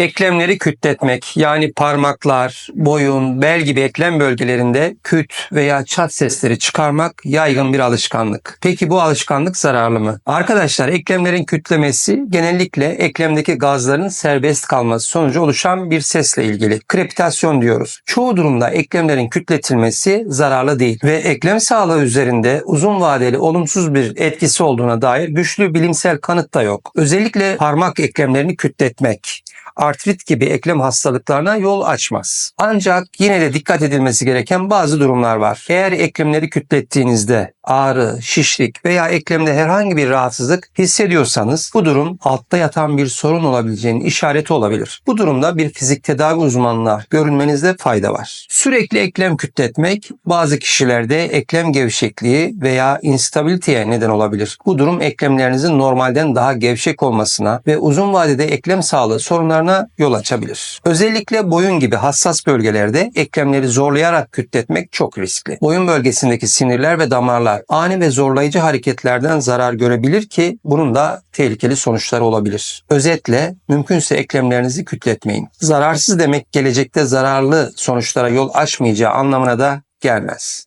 Eklemleri kütletmek yani parmaklar, boyun, bel gibi eklem bölgelerinde küt veya çat sesleri çıkarmak yaygın bir alışkanlık. Peki bu alışkanlık zararlı mı? Arkadaşlar eklemlerin kütlemesi genellikle eklemdeki gazların serbest kalması sonucu oluşan bir sesle ilgili. Krepitasyon diyoruz. Çoğu durumda eklemlerin kütletilmesi zararlı değil ve eklem sağlığı üzerinde uzun vadeli olumsuz bir etkisi olduğuna dair güçlü bilimsel kanıt da yok. Özellikle parmak eklemlerini kütletmek artrit gibi eklem hastalıklarına yol açmaz. Ancak yine de dikkat edilmesi gereken bazı durumlar var. Eğer eklemleri kütlettiğinizde ağrı, şişlik veya eklemde herhangi bir rahatsızlık hissediyorsanız bu durum altta yatan bir sorun olabileceğinin işareti olabilir. Bu durumda bir fizik tedavi uzmanına görünmenizde fayda var. Sürekli eklem kütletmek bazı kişilerde eklem gevşekliği veya instabiliteye neden olabilir. Bu durum eklemlerinizin normalden daha gevşek olmasına ve uzun vadede eklem sağlığı sorunlarına yol açabilir. Özellikle boyun gibi hassas bölgelerde eklemleri zorlayarak kütletmek çok riskli. Boyun bölgesindeki sinirler ve damarlar ani ve zorlayıcı hareketlerden zarar görebilir ki bunun da tehlikeli sonuçları olabilir. Özetle mümkünse eklemlerinizi kütletmeyin. Zararsız demek gelecekte zararlı sonuçlara yol açmayacağı anlamına da gelmez.